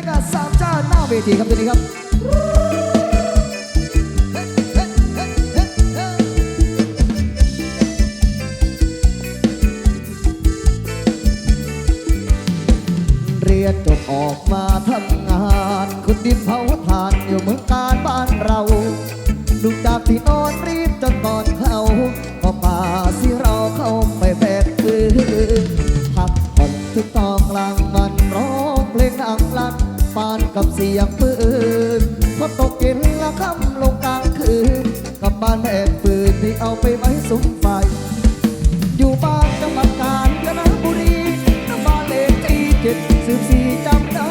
รยากาศสามชาติหน้าเวทีครับตัวนี้ครับเรียนจบออกมา สียงปืนพอตกเย็นละค่ำลงกลางคืนกับบ้านแบกปืนที่เอาไปไว้สุมไฟ อยู่บ้านจังหวัดกาญจนบุรีน้ำบ้านเลขที่เจ็ดสิบสี่จำได้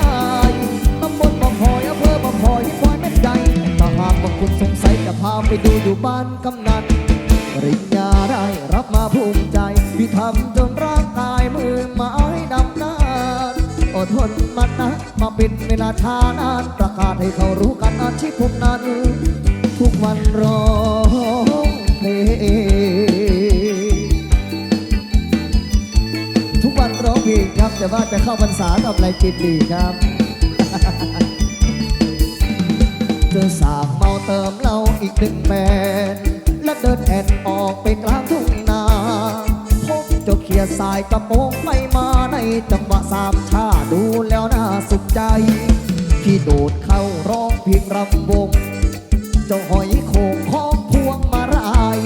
ตำบลบ่อพอยอำเภอบ่อพอยที่พลอยเม็ดใหญ่ถ้าหากว่าคุณสงสัยจะพาไปดูอยู่บ้านกำนันปริญญาได้รับมาภูมิใจพี่ทำจนร่างกายมือมา อดทนมานะมาเป็นเวลาช้านานประกาศให้เขารู้กันอาชีพผมนั้นทุกวันร้องเพลงทุกวันร้องเพลงครับ แต่ว่าจะเข้าพรรษากับอะไรกินดีครับเจอสากเมาเติมเหล้าอีกหนึ่งแบนและเดินแอนออกไปกลางทุ่งนาพบเจ้าเขียสายกระโปรงไปมาในจัง สามชาดูแล้วน่าสุขใจที่โดดเข้าร้องเพลงรำวง เจ้าหอยโขงของพวงมาลาย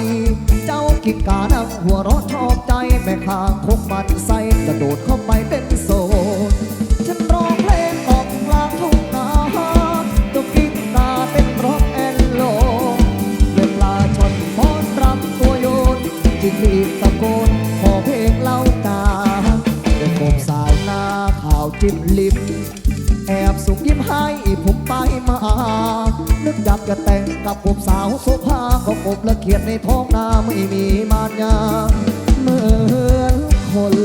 เจ้ากินกานังหัวร้อนชอบใจแม่ข้างคกมันใสกระโดดเข้าไปเป็นส จิ้มลิมแอบสุกยิ้มให้ผมไปมา นึกอยากจะแต่งกับผมสาวโซภาก็กบละเกียดในท้องนาไม่มีมารยาเหมือนคน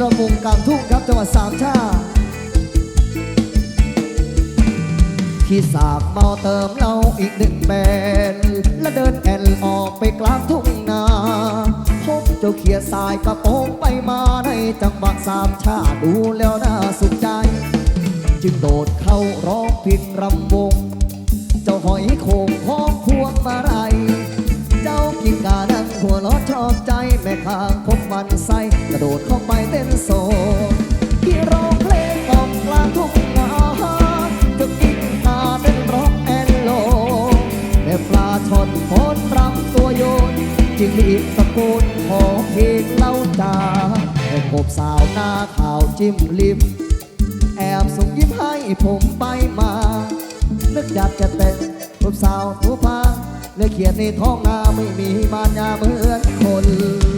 ระวงกางทุ่งครับจังหวัดสามชาติ ที่สากเมาเติมเหล้าอีกหนึ่งแบนและเดินแอนออกไปกลางทุ่งนาพบเจ้าเขียสายกระโปรงไปมาในจังหวะสามชาดูแล้วน่าสุขใจ จึงโดดเข้าร้องผิดรำวง เจ้าหอยโขงของพวงมาลัยเจ้ากินกาดังหัวเร้อชอบใจแม่ข้างพบมันไส้กระโดดเข้าไปเต้นโซที่ร้อง จิงหรีดตะโกนขอเพลงเล่าจาแม่กบสาวหน้าขาวจิ้มลิม แอบส่งยิ้มให้ผมไปมา นึกอยากจะเต่งรูปสาวผู้พาเลยเขียนในท้องนาไม่มีมารยาเหมือนคน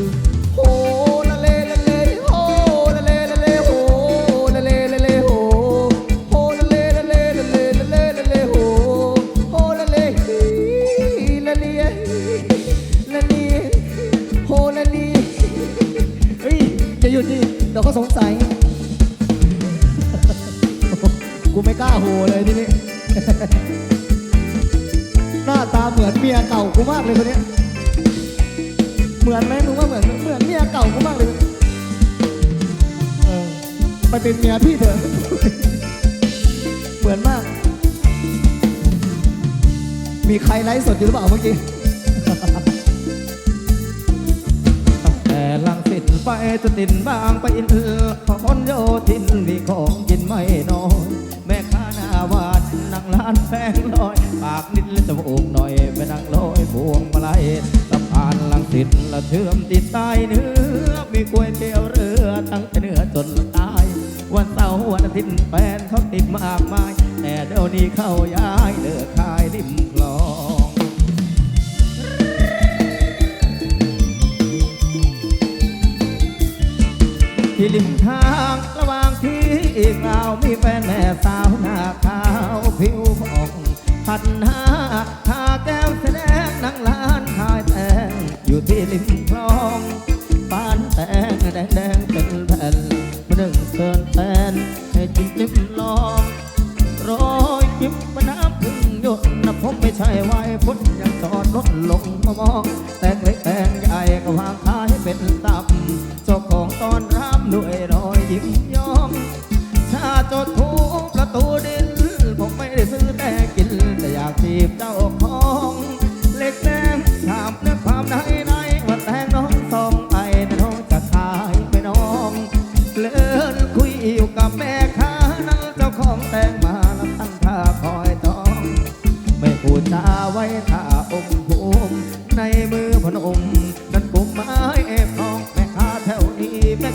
เดี๋ยวเขาสงสัย กูไม่กล้าโหเลยทีนี้ หน้าตาเหมือนเมียเก่ากูมากเลยคนนี้ เหมือนไหมมึงว่าเหมือนเหมือนเมียเก่ากูมากเลยเออไปเป็นเมียพี่เถอะ เหมือนมาก มีใครไลฟ์สดอยู่หรือเปล่าเมื่อกี้ ไปจนตินบางไปอินเออพอคนโยทินมีของกินไม่น้อยแม่ค้าหน้าวานนั่งร้านแพงลอย ปากนิดและจมูกหน่อยไปนั่งลอยพวงมาลัยสะพานลังสิตละเชื่อมติดใต้เนื้อมีก๋วยเตี๋ยวเรือตั้งแต่เนื้อจนใต้วันเสาร์วันอาทิตย์แฟนเขาติดมากมาย แต่เดี๋ยวนี้เข้าย้ายเลิกขายริมคลอง ที่ริมทางระหว่างที่อีกเราไมีแฟน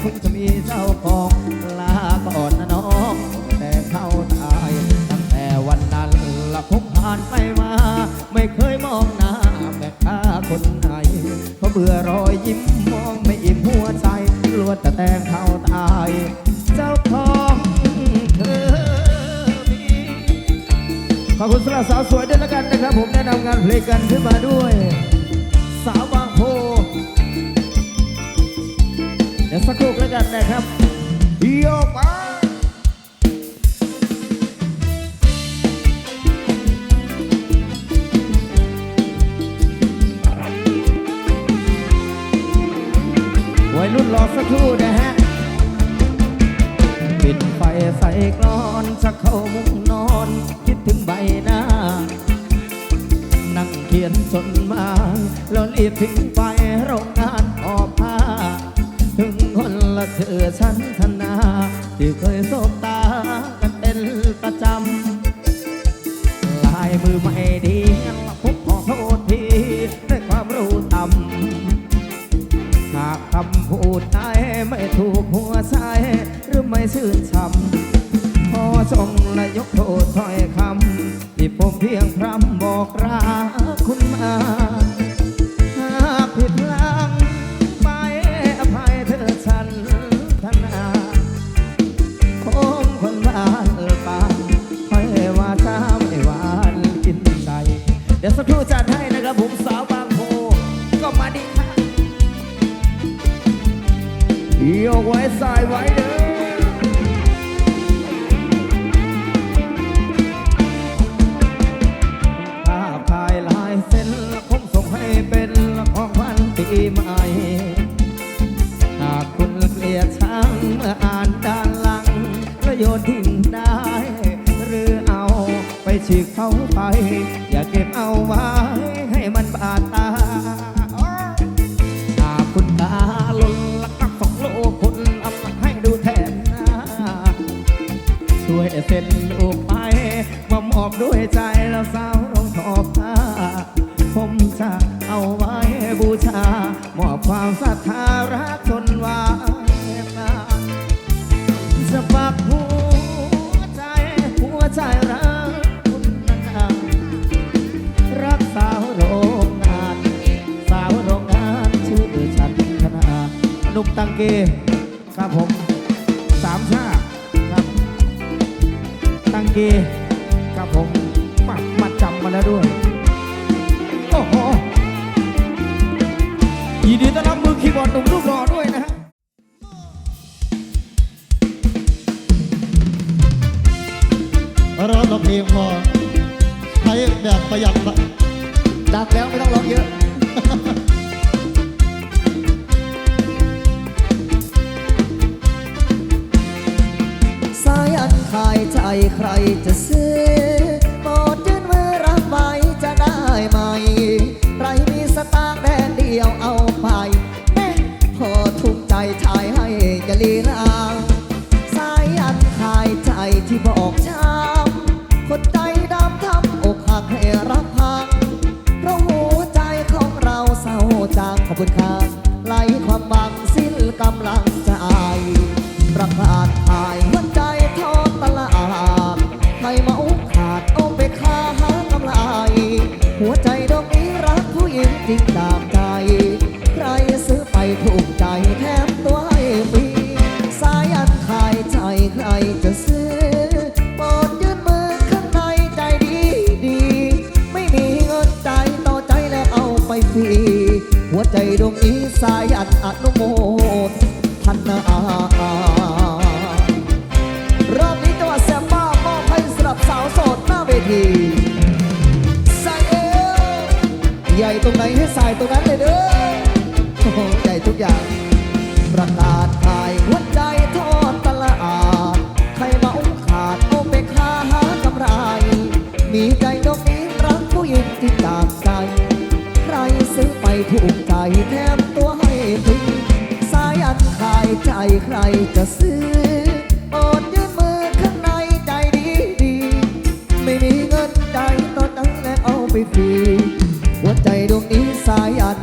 คงจะมีเจ้าของลาก่อนนะน้อง แต่เข้าตายตั้งแต่วันนั้นละพบผ่านไปมา ไม่เคยมองหน้าแม่ค้าคนไหนเพราะเบื่อรอยยิ้มมองไม่อิ่มหัวใจล้วนแต่แต่งเข้าตาย เจ้าของเธอมีขอบคุณสำหรับสาวสวยด้วยแล้วกันนะครับ ผมแนะนำงานเพลงกันขึ้นมาด้วย สักครู่แล้วกันนะครับโยกไปวัยรุ่นรอสักครู่นะฮะ ปิดไฟใส่กลอนชักเข้ามุ้งนอน คิดถึงใบหน้า นั่งเขียนจนมา แล้วรีบทิ้งไปโรงงาน เธอฉันธนาที่เคยสบตากันเป็นประจำลายมือไม่ดีผมขอโทษทีด้วยความรู้ต่ำหากคำพูดใดไม่ถูกหัวใจหรือไม่ชื่นชำขอจงและยกโทษถ้อยคำที่ผมเพียงพร่ำบอกรา นุ่มตังเก ครับผมสามชาติครับ ตังเก ครับผมมามาจำมาแล้วด้วย โอ้โหยินดีต้อนรับมือคีย์บอร์ดหนุ่มรูปหล่อด้วยนะฮะร้องเพลงพอใช้แบบประหยัดละดังแล้วไม่ต้องร้องเยอะ ใจใครจะซื้อโมีใจดอกนี้รักผู้หญิงที่ต่างใจ ใครซื้อไปถูกใจแถมตัวให้ถึงสายอันขายใจใครจะซื้ออนยืนมือข้างในใจดีดีไม่มีเงินใจตอนนั้นแล้เอาไปฟรีหัวใจดวงนี้สายอัน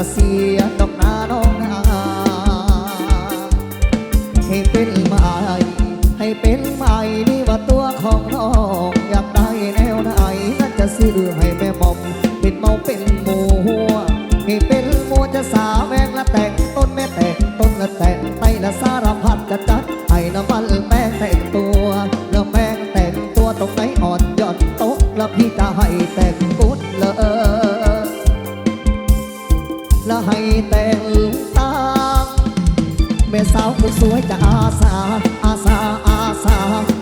กจะเสียดอกนาน้องนาให้เป็นใหม่ให้เป็นใหม่นี่ว่าตัวของน้องอยากได้แนวไหนนั่นจะซื้อให้แม่หมอมเป็นเมาเป็นหมูหัวให้เป็นหมูจะสาแมงละแต่งต้นแม่แต่งต้นละแต่งไตละสารพัดจะจัดให้น้ำมัน สวยจะอาสา อาสา อาสา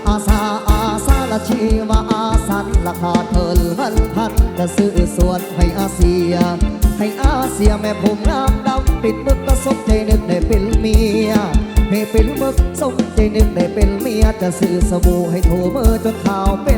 อาสา อาสาละชีวาอาสันราคาเทินพันพันจะซื้อสวนให้อาเซีย ให้อาเซียแม่ผมงามดำปิดมึกก็สมใจนึกได้เป็นเมียให้เป็นมึกสมใจนึกได้เป็นเมียจะซื้อสบู่ให้ถูมือจนขาวเป็น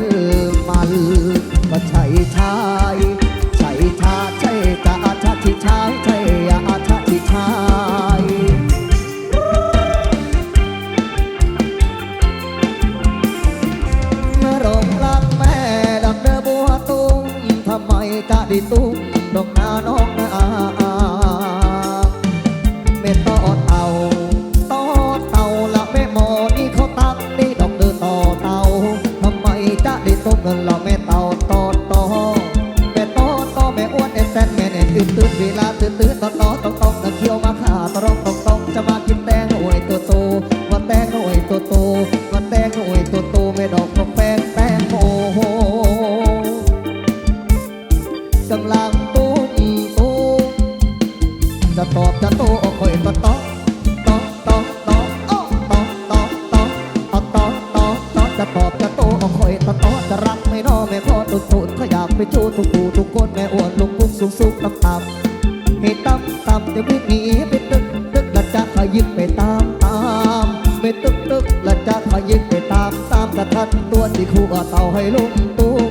ไปชูทุกผู้ทุกคนแม่อวนลุกพุ่งสูงสูงต่ำต่ำให้ต่ำต่ำจะวิ่งหนีไปตึกตึกละจะขยิบไปตามตามไปตึกตึกละจะขยิบไปตามตามกระทันตัวที่คู่เต่าให้ลุงตุ้ม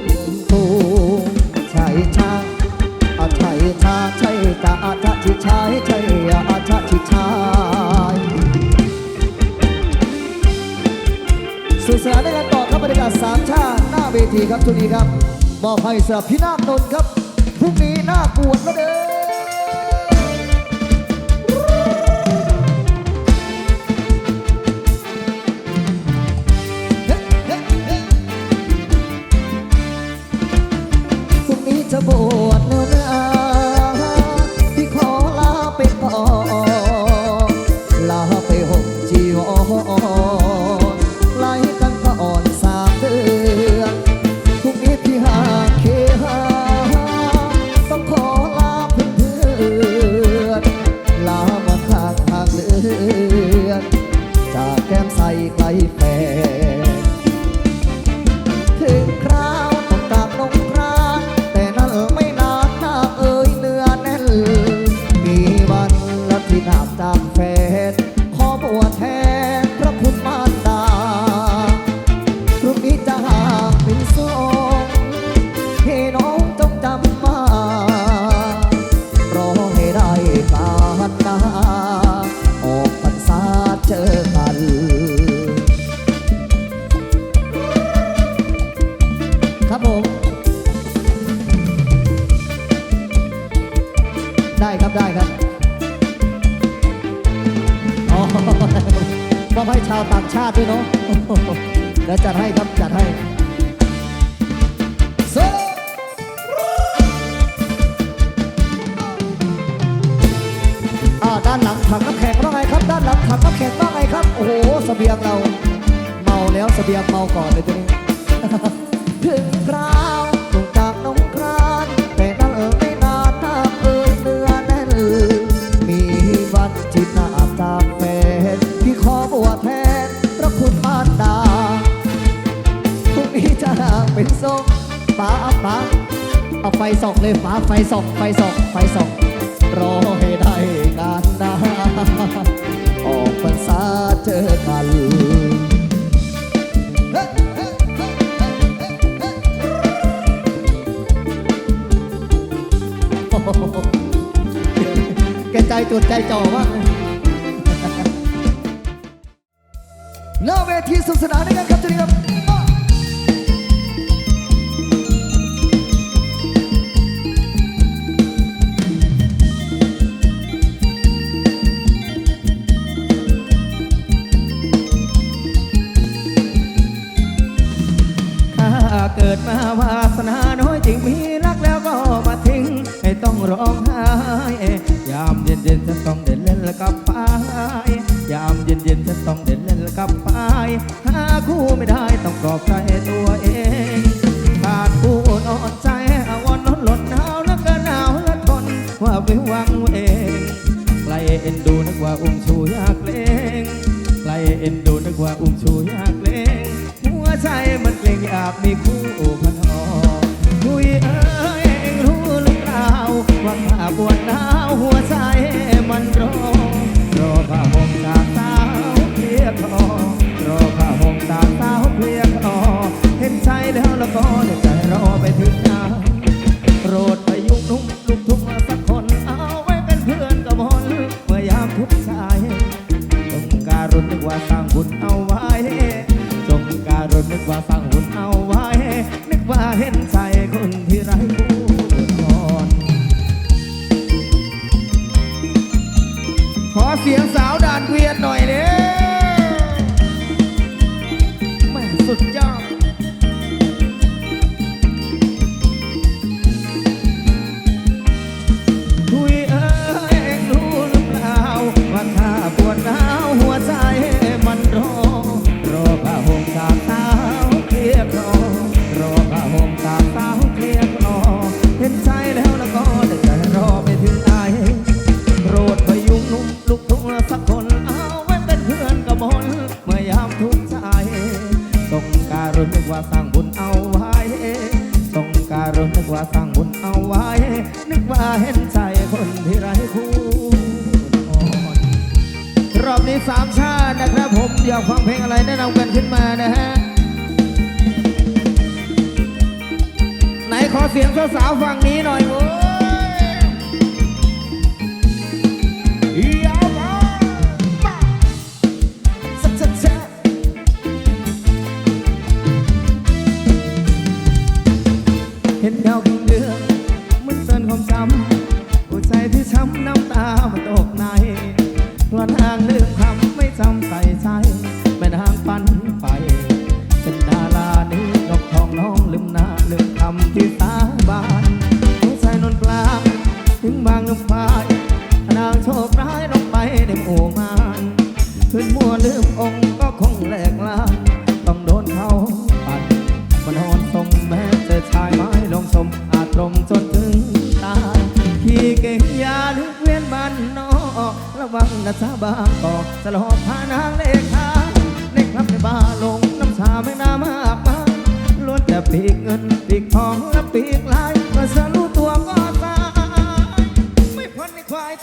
ตุ้มใช่ชาอาชัยชาชัยกะอาชาชิชายชัยอาชาชิชายสุสานในการต่อครับบรรยากาศสามชาติหน้าเวทีครับทุกนี้ครับ มอบให้สำหรับพี่นาคนนท์ครับพรุ่งนี้หน้ากวดแล้ว ครับผม ได้ครับได้ครับอ๋อมอบให้ชาวต่างชาติด้วยเนาะเดี๋ยวจัดให้ครับจัดให้โซ่อ่าด้านหลังถังน้ำแข็งว่าไงครับ ด้านหลังถังน้ำแข็งว่าไงครับ โอ้โหสเสบียงเรา เมาแล้วสเสบียงเมาก่อนเลยตัว จดใจจ่อว่าเลยหน้าเวทีสุขสานด้วยกันครับ ไปวังเองใครเอ็นดูนักว่าอุ้มชูยากเลงใครเอ็นดูนักว่าอุ้มชูยากเลงหัวใจมันเกรงอยากมีคู่พัน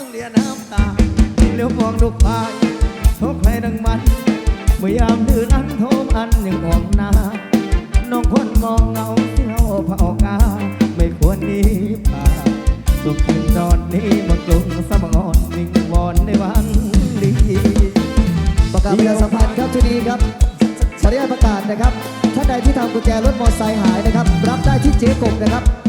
ต้องเลียน้ำตาเลี้ยวมองลูกพายทบใครดังมัน เมื่อยามดื้อนั้นโทมอันอยังมองหน้าน้องควนมองเงาเที่ยวเผากาไม่ควรนี้ป่าสุขคืนนอนนี้มากลุ่มสมงอนนิ่งวอนในวันดีประกาศสัมพันธ์ครับทุดนี้ครับขออนุญาตประกาศนะครับท่านใดที่ทำกุญแจรถมอเตอร์ไซค์หายนะครับ รับได้ที่เจ๊กบนะครับ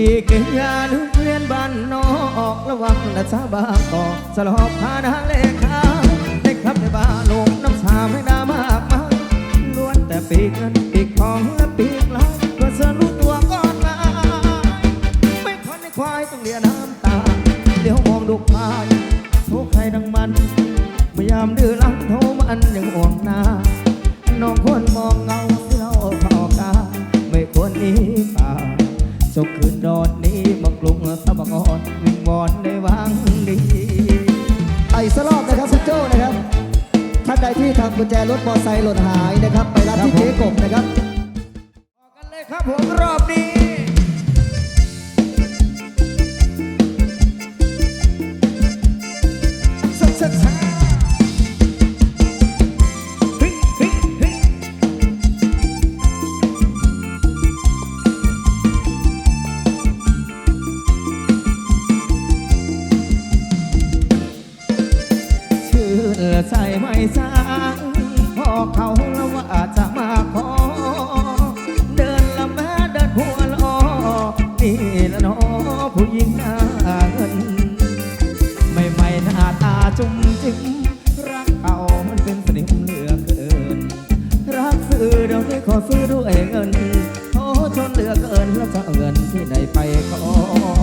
พี่เกียนเพื่อนบ้านนอกระวังนะจ้าบางกอกสลอบพานางเลขาเด็กทับในบ้านลงน้ำชาไม่ดามากมายล้วนแต่ปีกเงินปีกทองและปีกลายเพื่เสรู้ตัวก่อนลาไม่คอนในควายต้องเลียน้ำตาเดี๋ยวมองดูพายโทษใครดังมันพยายามดื้อรั้นโทมันยังห่วงหน้าน้องคนมองเงาเสี้ยวเผากาไม่ควรหนีป่าจบคืน ถมอไซค์หล่นหายนะครับ ไปรับที่เจ๊กบนะครับ ขอซื้อด้วยเงินโทษชนเหลือเกินแล้วจะเงินที่ไหนไปขอ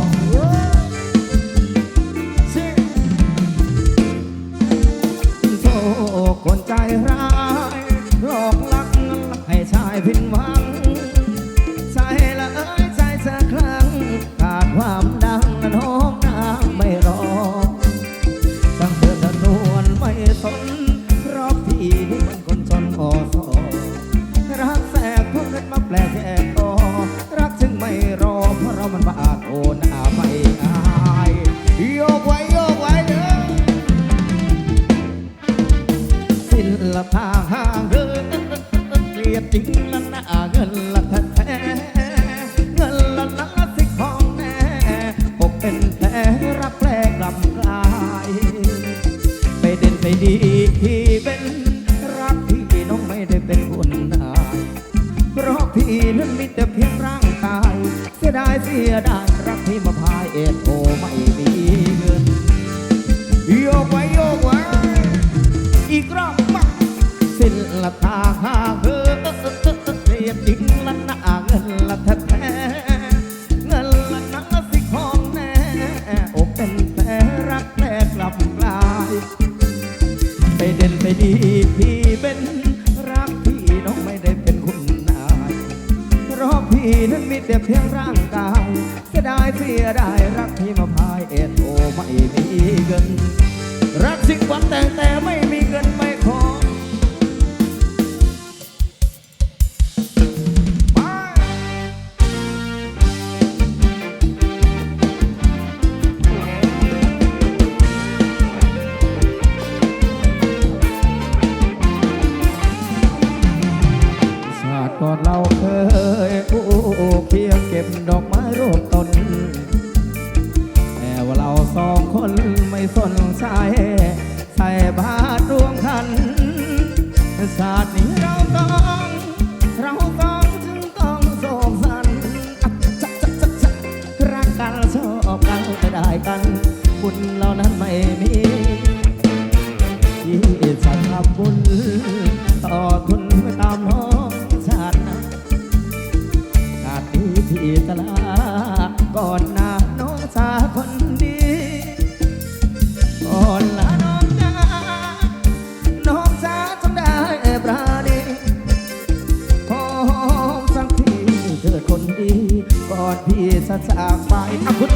จากไปอ่ะคุณ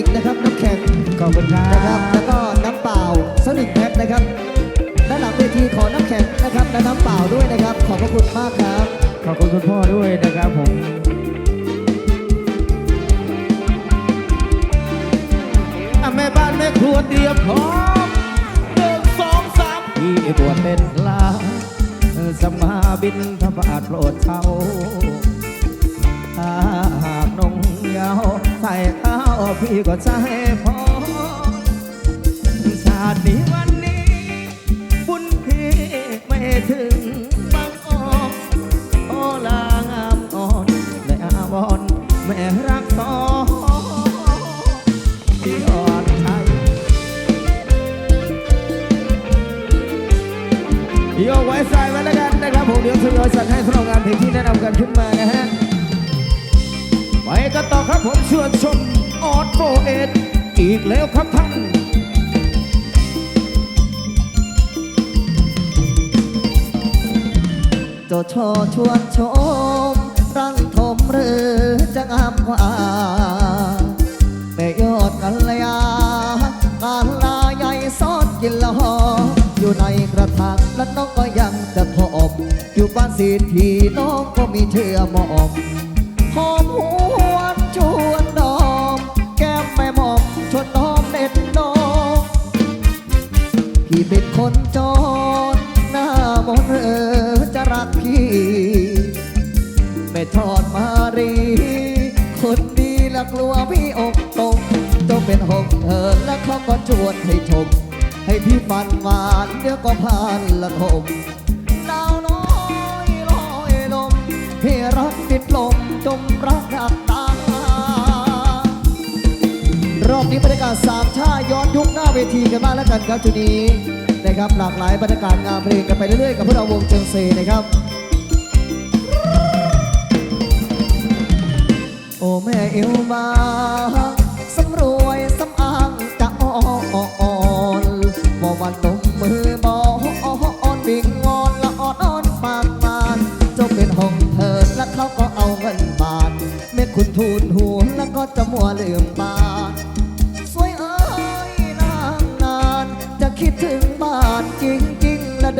นิกนะครับน้ำแข็งขอบคุณครับนะครับ แล้วก็น้ำเปล่าสนิกแพ็คนะครับด้านหลังเวทีขอน้ำแข็งนะครับและน้ำเปล่าด้วยนะครับ ขอบพระคุณมากครับ ขอบคุณคุณพ่อด้วยนะครับผมแม่บ้านแม่ครัวเตรียมพร้อมหนึ่งสองสามพี่บวชเป็นลาสมาบินทบาทโปรดเขาหากนงยาวใส่าพี่ก็ใจพอชาตินี้วันนี้ บุญพี่ไม่ถึงบางออกโอลางามอ่อนและอาวอนแม่รักต่อออ่อนไยโยกไว้ใส่ไว้แล้วกันนะครับผมเดี๋ยวทยอยสั่งให้สำหรับงานเพลงที่แนะนำกันขึ้นมานะฮะ กันต่อครับผมชวนชมออดโฟเอ็ดอีกแล้วครับท่านจ้าชอชวนชมรังทมหรือจะงามกว่าแม่ยอดกัลยาการลาใหญ่ซอดกินละหออยู่ในกระถางและน้องก็ยังจะทอบอยู่บ้านสีทีน้องก็มีเชื่อหมอบ กพี่ไม่ทอดมารี คนดีละกลัวพี่อกตกต้องเป็นหงเธอแล้วเขาก็ชวนให้ชม ให้พี่ฟันหวานเดี๋ยวก็พานละทมดาวน้อยลอยลมพี่รักติดลมจมรักดักตารอบนี้บรรยากาศสามชาย้อนยุคหน้าเวทีกันบ้างแล้วกันครับจุนี้ นะครับ หลากหลายบรรยากาศงานเพลงกันไปเรื่อยๆ กับพวกเราวงเจิงเซนะครับ โอ้แม่เอวบางสำรวยสำอางจะอ่อนบ่วันนมมือบออ่อนบิ่งงอนละอ่อนอ่อนปากมานเจ้าเป็นห้องเธอแล้วเขาก็เอาเงินบาทเมื่อคุณทูลหัวแล้วก็จะมัวลืม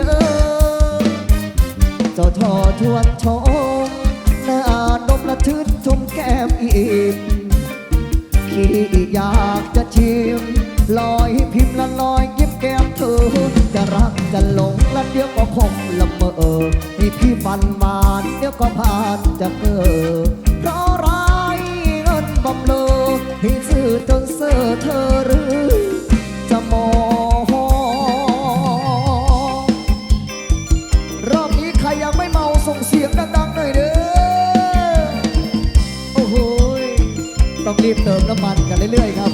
เด้อเจ้าทอทวนชมหน้านมละชื่นชมแก้มอิ่มขี้อยากจะชิมลอยพิมพ์ละลอยยิ้มแก้มเธอ จะรักจะหลงและเดี๋ยวก็คงละเมอมีพี่ฟันมานเดี๋ยวก็ผ่านจะเกิดเพราะไรเงินบำเลอให้ซื้อจนเสื้อเธอหรือ น้ำมันกันเรื่อยๆครับ